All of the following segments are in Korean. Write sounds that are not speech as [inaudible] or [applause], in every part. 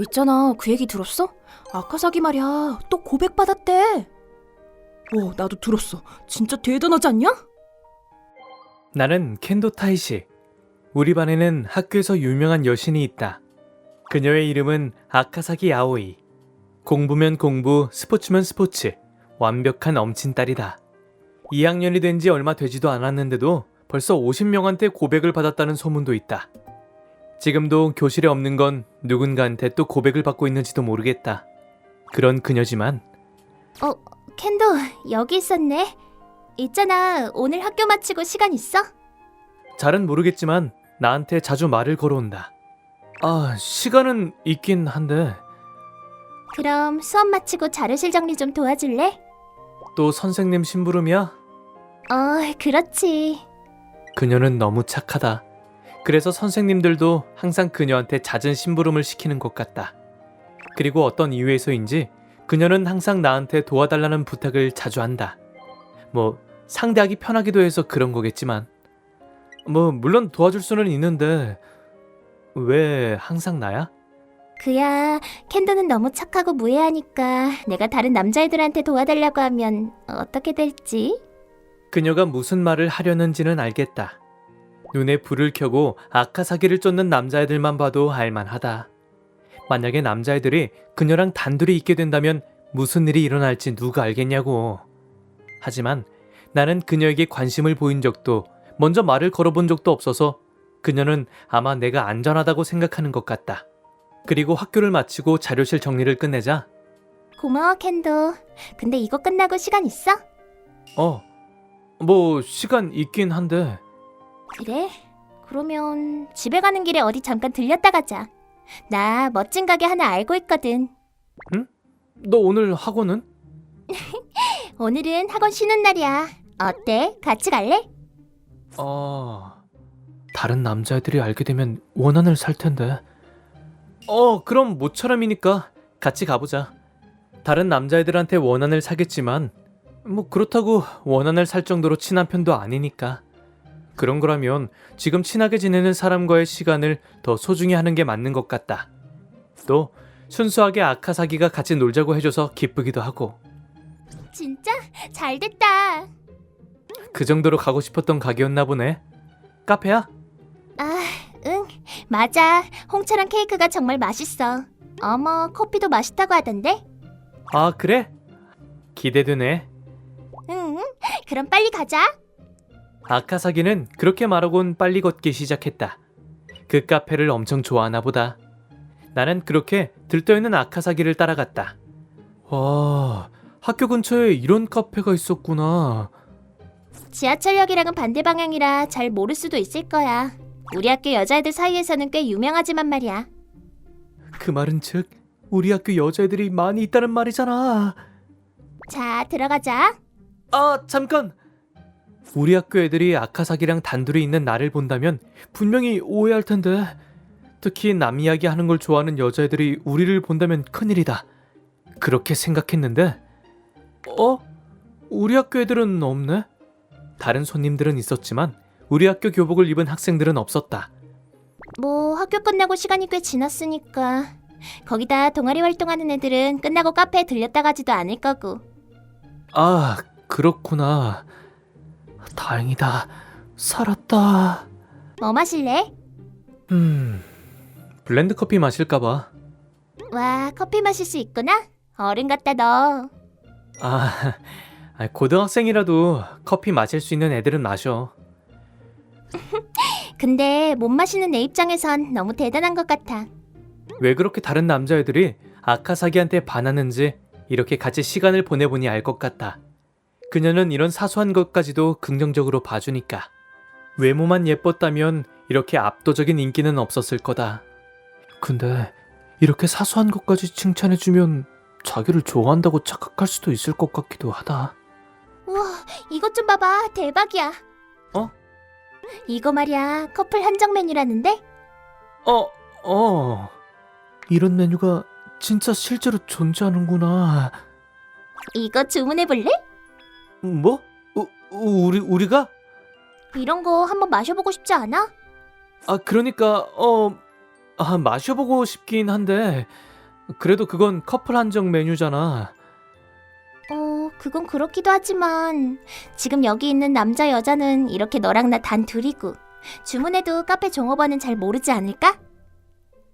있잖아, 그 얘기 들었어? 아카사기 말이야, 또 고백받았대. 어, 나도 들었어. 진짜 대단하지 않냐? 나는 켄도 타이시. 우리 반에는 학교에서 유명한 여신이 있다. 그녀의 이름은 아카사기 아오이. 공부면 공부, 스포츠면 스포츠. 완벽한 엄친딸이다. 2학년이 된 지 얼마 되지도 않았는데도 벌써 50명한테 고백을 받았다는 소문도 있다. 지금도 교실에 없는 건 누군가한테 또 고백을 받고 있는지도 모르겠다. 그런 그녀지만 켄도 여기 있었네. 있잖아, 오늘 학교 마치고 시간 있어? 잘은 모르겠지만 나한테 자주 말을 걸어온다. 아, 시간은 있긴 한데 그럼 수업 마치고 자료실 정리 좀 도와줄래? 또 선생님 심부름이야? 어, 그렇지. 그녀는 너무 착하다. 그래서 선생님들도 항상 그녀한테 잦은 심부름을 시키는 것 같다. 그리고 어떤 이유에서인지 그녀는 항상 나한테 도와달라는 부탁을 자주 한다. 뭐 상대하기 편하기도 해서 그런 거겠지만 뭐 물론 도와줄 수는 있는데 왜 항상 나야? 그야, 켄도는 너무 착하고 무해하니까 내가 다른 남자애들한테 도와달라고 하면 어떻게 될지? 그녀가 무슨 말을 하려는지는 알겠다. 눈에 불을 켜고 아카사기를 쫓는 남자애들만 봐도 알만하다. 만약에 남자애들이 그녀랑 단둘이 있게 된다면 무슨 일이 일어날지 누가 알겠냐고. 하지만 나는 그녀에게 관심을 보인 적도 먼저 말을 걸어본 적도 없어서 그녀는 아마 내가 안전하다고 생각하는 것 같다. 그리고 학교를 마치고 자료실 정리를 끝내자 고마워, 켄도. 근데 이거 끝나고 시간 있어? 어, 뭐 시간 있긴 한데 그래? 그러면 집에 가는 길에 어디 잠깐 들렸다 가자. 나 멋진 가게 하나 알고 있거든. 너 오늘 학원은? [laughs] 오늘은 학원 쉬는 날이야. 어때? 같이 갈래? 어... 다른 남자애들이 알게 되면 원한을 살 텐데. 어, 그럼 모처럼이니까 같이 가보자. 다른 남자애들한테 원한을 사겠지만 뭐 그렇다고 원한을 살 정도로 친한 편도 아니니까. 그런 거라면 지금 친하게 지내는 사람과의 시간을 더 소중히 하는 게 맞는 것 같다. 또 순수하게 아카사기가 같이 놀자고 해줘서 기쁘기도 하고 진짜? 잘 됐다. 그 정도로 가고 싶었던 가게였나 보네. 카페야? 아, 응. 맞아. 홍차랑 케이크가 정말 맛있어. 어머, 커피도 맛있다고 하던데? 아 그래? 기대되네. 응. 그럼 빨리 가자. 아카사기는 그렇게 말하곤 빨리 걷기 시작했다. 그 카페를 엄청 좋아하나 보다. 나는 그렇게 들떠있는 아카사기를 따라갔다. 와, 학교 근처에 이런 카페가 있었구나. 지하철역이랑은 반대 방향이라 잘 모를 수도 있을 거야. 우리 학교 여자애들 사이에서는 꽤 유명하지만 말이야. 그 말은 즉, 우리 학교 여자애들이 많이 있다는 말이잖아. 자, 들어가자. 아, 잠깐! 우리 학교 애들이 아카사기랑 단둘이 있는 나를 본다면 분명히 오해할 텐데. 특히 남 이야기 하는 걸 좋아하는 여자애들이 우리를 본다면 큰일이다. 그렇게 생각했는데, 어? 우리 학교 애들은 없네? 다른 손님들은 있었지만, 우리 학교 교복을 입은 학생들은 없었다. 뭐 학교 끝나고 시간이 꽤 지났으니까. 거기다 동아리 활동하는 애들은 끝나고 카페에 들렸다 가지도 않을 거고. 아, 그렇구나. 다행이다. 살았다. 뭐 마실래? 음, 블렌드 커피 마실까봐. 와, 커피 마실 수 있구나. 어른 같다 너. 아, 아, 고등학생이라도 커피 마실 수 있는 애들은 마셔. [laughs] 근데 못 마시는 내 입장에선 너무 대단한 것 같아. 왜 그렇게 다른 남자애들이 아카사기한테 반하는지 이렇게 같이 시간을 보내보니 알 것 같다. 그녀는 이런 사소한 것까지도 긍정적으로 봐주니까. 외모만 예뻤다면 이렇게 압도적인 인기는 없었을 거다. 근데 이렇게 사소한 것까지 칭찬해주면 자기를 좋아한다고 착각할 수도 있을 것 같기도 하다. 우와, 이것 좀 봐봐. 대박이야. 어? 이거 말이야. 커플 한정 메뉴라는데? 어, 어. 이런 메뉴가 진짜 실제로 존재하는구나. 이거 주문해 볼래? 뭐? 우, 우리 우리가? 이런 거 한번 마셔보고 싶지 않아? 아 그러니까 어 아, 마셔보고 싶긴 한데 그래도 그건 커플 한정 메뉴잖아. 어, 그건 그렇기도 하지만 지금 여기 있는 남자 여자는 이렇게 너랑 나 단 둘이고 주문해도 카페 종업원은 잘 모르지 않을까?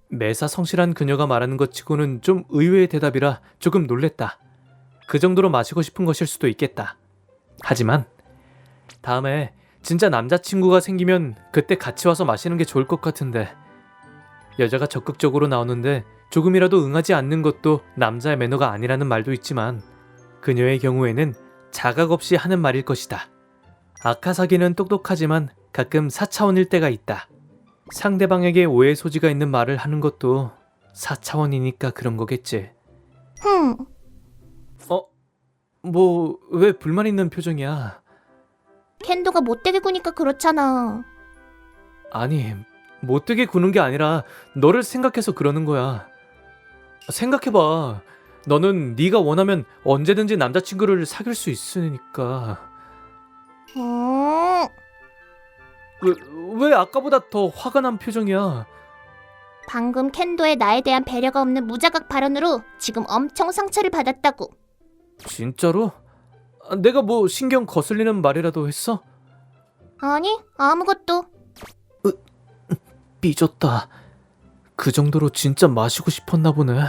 매사 성실한 그녀가 말하는 것 치고는 좀 의외의 대답이라 조금 놀랬다. 그 정도로 마시고 싶은 것일 수도 있겠다. 하지만 다음에 진짜 남자친구가 생기면 그때 같이 와서 마시는 게 좋을 것 같은데 여자가 적극적으로 나오는데 조금이라도 응하지 않는 것도 남자의 매너가 아니라는 말도 있지만 그녀의 경우에는 자각 없이 하는 말일 것이다. 아카사기는 똑똑하지만 가끔 사차원일 때가 있다. 상대방에게 오해 소지가 있는 말을 하는 것도 4차원이니까 그런 거겠지. 흠, 뭐, 왜 불만 있는 표정이야? 켄도가 못되게 구니까 그렇잖아. 아니, 못되게 구는 게 아니라 너를 생각해서 그러는 거야. 생각해봐. 너는 네가 원하면 언제든지 남자친구를 사귈 수 있으니까. 음, 왜, 왜 아까보다 더 화가 난 표정이야? 방금 켄도의 나에 대한 배려가 없는 무자각 발언으로 지금 엄청 상처를 받았다고. 진짜로? 아, 내가 뭐 신경 거슬리는 말이라도 했어? 아니, 아무것도. 삐졌다. 그 정도로 진짜 마시고 싶었나 보네.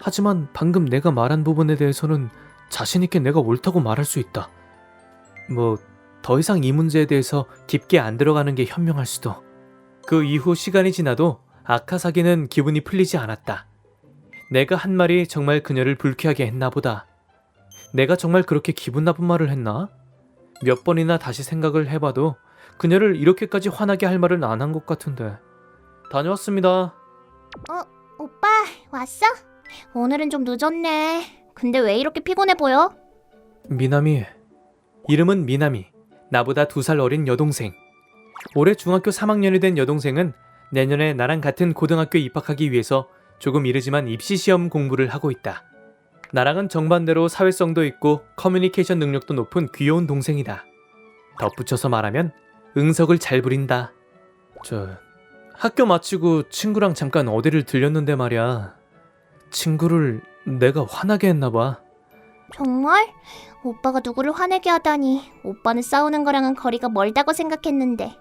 하지만 방금 내가 말한 부분에 대해서는 자신있게 내가 옳다고 말할 수 있다. 뭐, 더 이상 이 문제에 대해서 깊게 안 들어가는 게 현명할 수도. 그 이후 시간이 지나도 아카사기는 기분이 풀리지 않았다. 내가 한 말이 정말 그녀를 불쾌하게 했나 보다. 내가 정말 그렇게 기분 나쁜 말을 했나? 몇 번이나 다시 생각을 해봐도 그녀를 이렇게까지 화나게 할 말은 안 한 것 같은데. 다녀왔습니다. 오빠, 왔어? 오늘은 좀 늦었네. 근데 왜 이렇게 피곤해 보여? 미나미. 이름은 미나미. 나보다 두 살 어린 여동생. 올해 중학교 3학년이 된 여동생은 내년에 나랑 같은 고등학교에 입학하기 위해서 조금 이르지만 입시 시험 공부를 하고 있다. 나랑은 정반대로 사회성도 있고 커뮤니케이션 능력도 높은 귀여운 동생이다. 덧붙여서 말하면 응석을 잘 부린다. 저 학교 마치고 친구랑 잠깐 어디를 들렸는데 말이야. 친구를 내가 화나게 했나 봐. 정말? 오빠가 누구를 화내게 하다니. 오빠는 싸우는 거랑은 거리가 멀다고 생각했는데.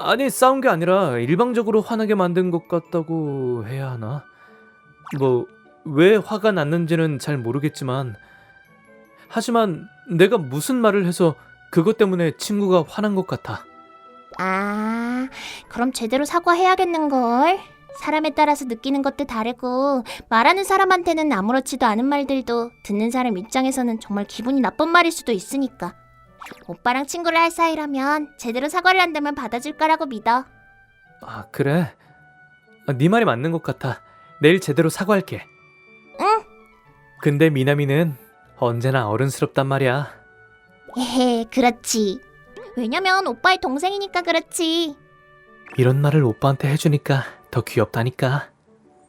아니 싸운 게 아니라 일방적으로 화나게 만든 것 같다고 해야 하나? 뭐 왜 화가 났는지는 잘 모르겠지만 하지만 내가 무슨 말을 해서 그것 때문에 친구가 화난 것 같아. 아, 그럼 제대로 사과해야겠는걸. 사람에 따라서 느끼는 것도 다르고 말하는 사람한테는 아무렇지도 않은 말들도 듣는 사람 입장에서는 정말 기분이 나쁜 말일 수도 있으니까. 오빠랑 친구를 할 사이라면 제대로 사과를 한다면 받아줄 거라고 믿어. 아 그래? 아, 네 말이 맞는 것 같아. 내일 제대로 사과할게. 응. 근데 미나미는 언제나 어른스럽단 말이야. 에헤, 그렇지. 왜냐면 오빠의 동생이니까 그렇지. 이런 말을 오빠한테 해주니까 더 귀엽다니까.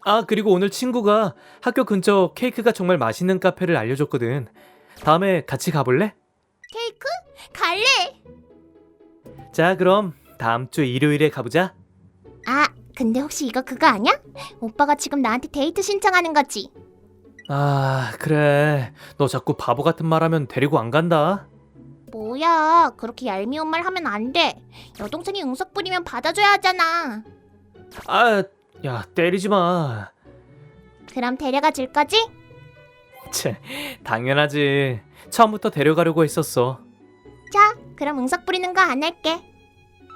아, 그리고 오늘 친구가 학교 근처 케이크가 정말 맛있는 카페를 알려줬거든. 다음에 같이 가볼래? 케이크? 갈래? 자, 그럼 다음 주 일요일에 가보자. 아, 근데 혹시 이거 그거 아니야? 오빠가 지금 나한테 데이트 신청하는 거지. 아, 그래. 너 자꾸 바보 같은 말 하면 데리고 안 간다. 뭐야, 그렇게 얄미운 말 하면 안 돼. 여동생이 응석 부리면 받아줘야 하잖아. 아, 야, 때리지 마. 그럼 데려가 줄 거지? 채, 당연하지. 처음부터 데려가려고 했었어. 자, 그럼 응석 부리는 거 안 할게.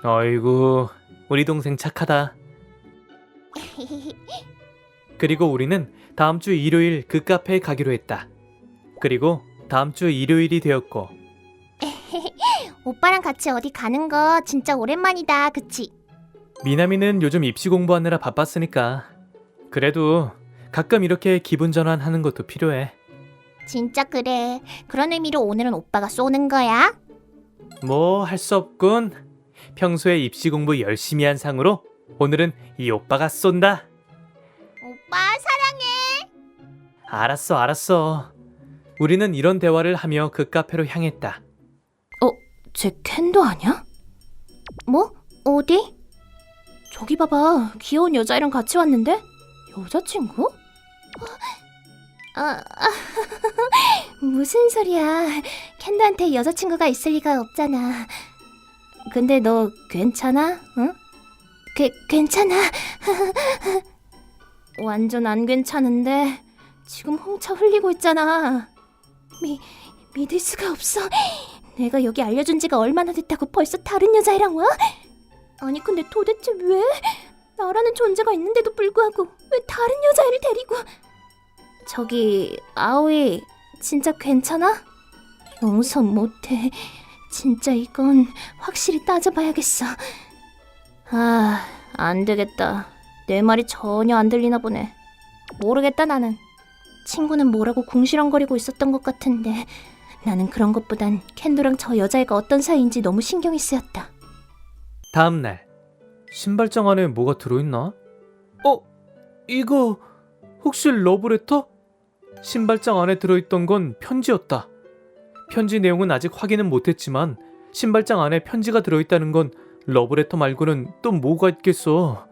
어이구, 우리 동생 착하다. [laughs] 그리고 우리는 다음 주 일요일 그 카페에 가기로 했다. 그리고 다음 주 일요일이 되었고, [laughs] 오빠랑 같이 어디 가는 거 진짜 오랜만이다, 그치? 미나미는 요즘 입시 공부하느라 바빴으니까. 그래도 가끔 이렇게 기분 전환하는 것도 필요해. 진짜 그래. 그런 의미로 오늘은 오빠가 쏘는 거야. 뭐 할 수 없군. 평소에 입시 공부 열심히 한 상으로 오늘은 이 오빠가 쏜다. 오빠 사랑해. 알았어, 알았어. 우리는 이런 대화를 하며 그 카페로 향했다. 쟤 캔도 아니야? 뭐? 어디? 저기 봐봐. 귀여운 여자애랑 같이 왔는데? 여자친구? 아, 아, [laughs] 무슨 소리야. 캔도한테 여자친구가 있을 리가 없잖아. 근데 너 괜찮아? 응? 괜, 괜찮아. [laughs] 완전 안 괜찮은데 지금 홍차 흘리고 있잖아. 믿을 수가 없어. 내가 여기 알려준 지가 얼마나 됐다고 벌써 다른 여자애랑 와? 아니 근데 도대체 왜? 나라는 존재가 있는데도 불구하고 왜 다른 여자애를 데리고? 저기 아오이 진짜 괜찮아? 용서 못해. 진짜 이건 확실히 따져봐야겠어. 아, 안 되겠다. 내 말이 전혀 안 들리나 보네. 모르겠다 나는. 친구는 뭐라고 궁시렁거리고 있었던 것 같은데 나는 그런 것보단 캔도랑 저 여자애가 어떤 사이인지 너무 신경이 쓰였다. 다음 날 신발장 안에 뭐가 들어있나? 어? 이거 혹시 러브레터? 신발장 안에 들어있던 건 편지였다. 편지 내용은 아직 확인은 못했지만 신발장 안에 편지가 들어있다는 건 러브레터 말고는 또 뭐가 있겠어.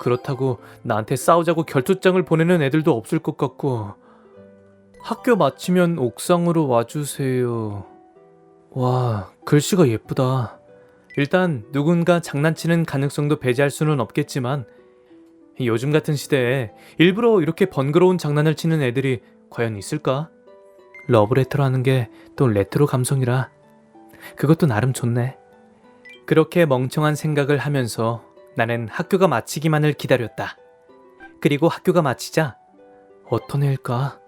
그렇다고 나한테 싸우자고 결투장을 보내는 애들도 없을 것 같고 학교 마치면 옥상으로 와주세요. 와 글씨가 예쁘다. 일단 누군가 장난치는 가능성도 배제할 수는 없겠지만 요즘 같은 시대에 일부러 이렇게 번거로운 장난을 치는 애들이 과연 있을까? 러브레터라는 게 또 레트로 감성이라 그것도 나름 좋네. 그렇게 멍청한 생각을 하면서 나는 학교가 마치기만을 기다렸다. 그리고 학교가 마치자 어떤 애일까?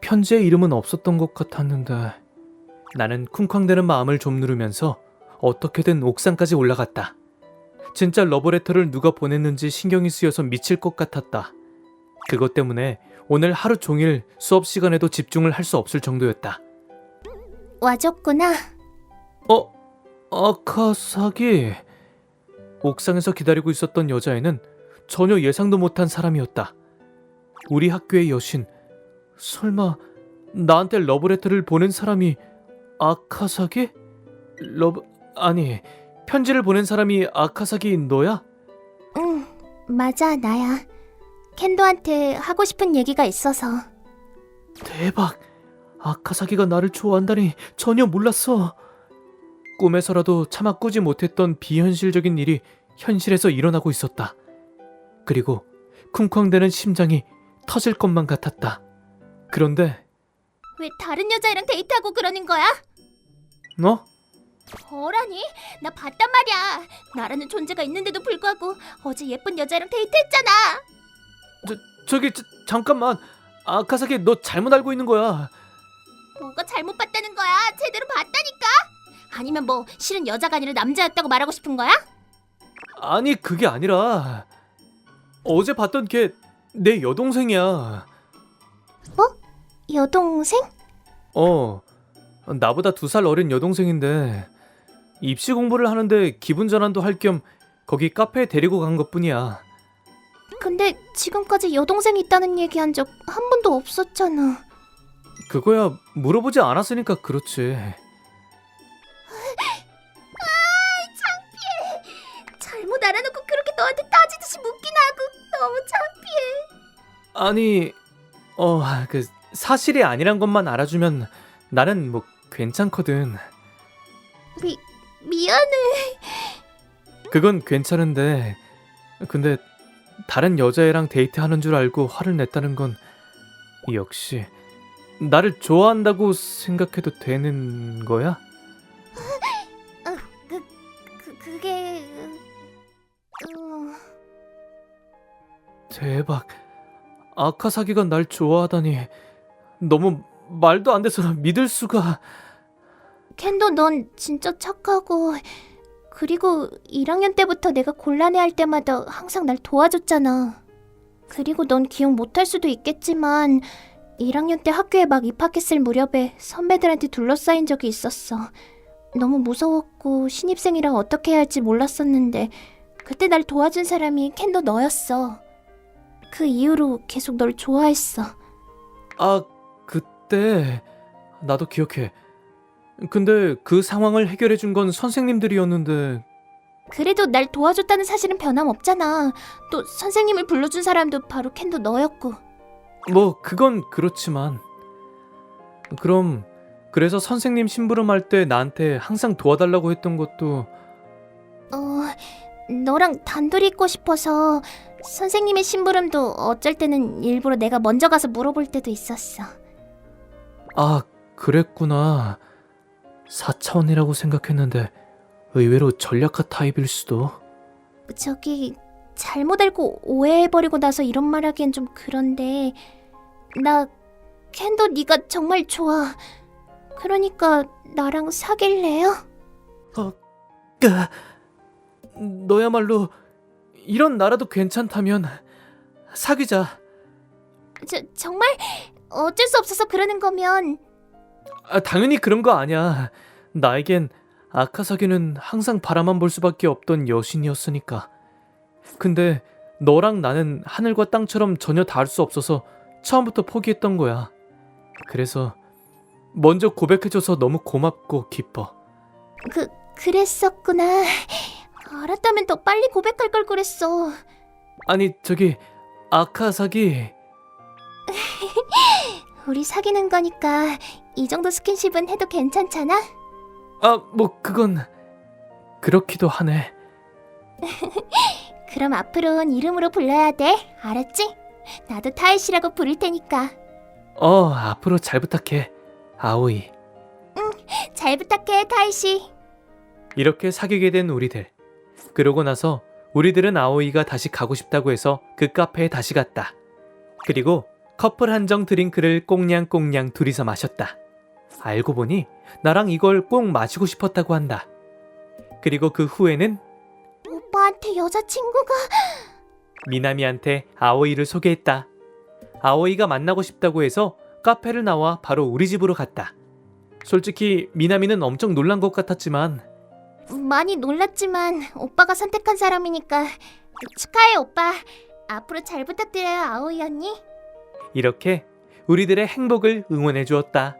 편지에 이름은 없었던 것 같았는데 나는 쿵쾅대는 마음을 좀 누르면서 어떻게든 옥상까지 올라갔다. 진짜 러브레터를 누가 보냈는지 신경이 쓰여서 미칠 것 같았다. 그것 때문에 오늘 하루 종일 수업 시간에도 집중을 할 수 없을 정도였다. 와줬구나. 어? 아카사기. 옥상에서 기다리고 있었던 여자애는 전혀 예상도 못한 사람이었다. 우리 학교의 여신. 설마 나한테 러브레터를 보낸 사람이 아카사기? 러브 아니 편지를 보낸 사람이 아카사기 너야? 응, 맞아 나야. 캔도한테 하고 싶은 얘기가 있어서. 대박! 아카사기가 나를 좋아한다니 전혀 몰랐어. 꿈에서라도 차마 꾸지 못했던 비현실적인 일이 현실에서 일어나고 있었다. 그리고 쿵쾅대는 심장이 터질 것만 같았다. 그런데 왜 다른 여자애랑 데이트하고 그러는 거야? 너? 어라니? 나 봤단 말이야. 나라는 존재가 있는데도 불구하고 어제 예쁜 여자애랑 데이트했잖아. 저기 저, 잠깐만 아카사기 너 잘못 알고 있는 거야. 뭐가 잘못 봤다는 거야? 제대로 봤다니까? 아니면 뭐 실은 여자가 아니라 남자였다고 말하고 싶은 거야? 아니 그게 아니라 어제 봤던 걔 내 여동생이야. 여동생? 어, 나보다 두 살 어린 여동생인데 입시 공부를 하는데 기분 전환도 할 겸 거기 카페에 데리고 간 것뿐이야. 근데 지금까지 여동생 있다는 얘기 한 적 한 번도 없었잖아. 그거야 물어보지 않았으니까 그렇지. 너무 창피해. 아니, 어, 그 사실이 아니란 것만 알아주면 나는 뭐 괜찮거든. 미 미안해. 그건 괜찮은데, 근데 다른 여자애랑 데이트하는 줄 알고 화를 냈다는 건 역시 나를 좋아한다고 생각해도 되는 거야? 대박. 아카사기가 날 좋아하다니 너무 말도 안 돼서 믿을 수가. 켄도 넌 진짜 착하고 그리고 1학년 때부터 내가 곤란해할 때마다 항상 날 도와줬잖아. 그리고 넌 기억 못할 수도 있겠지만 1학년 때 학교에 막 입학했을 무렵에 선배들한테 둘러싸인 적이 있었어. 너무 무서웠고 신입생이라 어떻게 해야 할지 몰랐었는데 그때 날 도와준 사람이 켄도 너였어. 그 이후로 계속 널 좋아했어. 아, 그때 나도 기억해. 근데 그 상황을 해결해 준 건 선생님들이었는데 그래도 날 도와줬다는 사실은 변함없잖아. 또 선생님을 불러준 사람도 바로 켄도 너였고. 뭐 그건 그렇지만 그럼 그래서 선생님 심부름할 때 나한테 항상 도와달라고 했던 것도 어, 너랑 단둘이 있고 싶어서 선생님의 심부름도 어쩔 때는 일부러 내가 먼저 가서 물어볼 때도 있었어. 아 그랬구나 4차원이라고 생각했는데 의외로 전략가 타입일 수도 저기 잘못 알고 오해해버리고 나서 이런 말하기엔 좀 그런데 나 켄도 네가 정말 좋아. 그러니까 나랑 사귈래요? 까 너야말로 이런 나라도 괜찮다면 사귀자. 저, 정말 어쩔 수 없어서 그러는 거면. 아, 당연히 그런 거 아니야. 나에겐 아카사기는 항상 바라만 볼 수밖에 없던 여신이었으니까. 근데 너랑 나는 하늘과 땅처럼 전혀 다를 수 없어서 처음부터 포기했던 거야. 그래서 먼저 고백해줘서 너무 고맙고 기뻐. 그 그랬었구나. 알았다면 더 빨리 고백할 걸 그랬어. 아니 저기 아카 사기 [laughs] 우리 사귀는 거니까 이 정도 스킨십은 해도 괜찮잖아? 아 뭐 그건 그렇기도 하네 [laughs] 그럼 앞으로는 이름으로 불러야 돼. 알았지? 나도 타이시라고 부를 테니까. 어 앞으로 잘 부탁해 아오이 잘 부탁해, 타이시. 이렇게 사귀게 된 우리들 그러고 나서 우리들은 아오이가 다시 가고 싶다고 해서 그 카페에 다시 갔다 그리고 커플 한정 드링크를 꽁냥꽁냥 둘이서 마셨다 알고 보니 나랑 이걸 꼭 마시고 싶었다고 한다 그리고 그 후에는 오빠한테 여자친구가 [gasps] 미나미한테 아오이를 소개했다. 아오이가 만나고 싶다고 해서 카페를 나와 바로 우리 집으로 갔다. 솔직히 미나미는 엄청 놀란 것 같았지만 많이 놀랐지만 오빠가 선택한 사람이니까 축하해 오빠. 앞으로 잘 부탁드려요 아오이 언니. 이렇게 우리들의 행복을 응원해 주었다.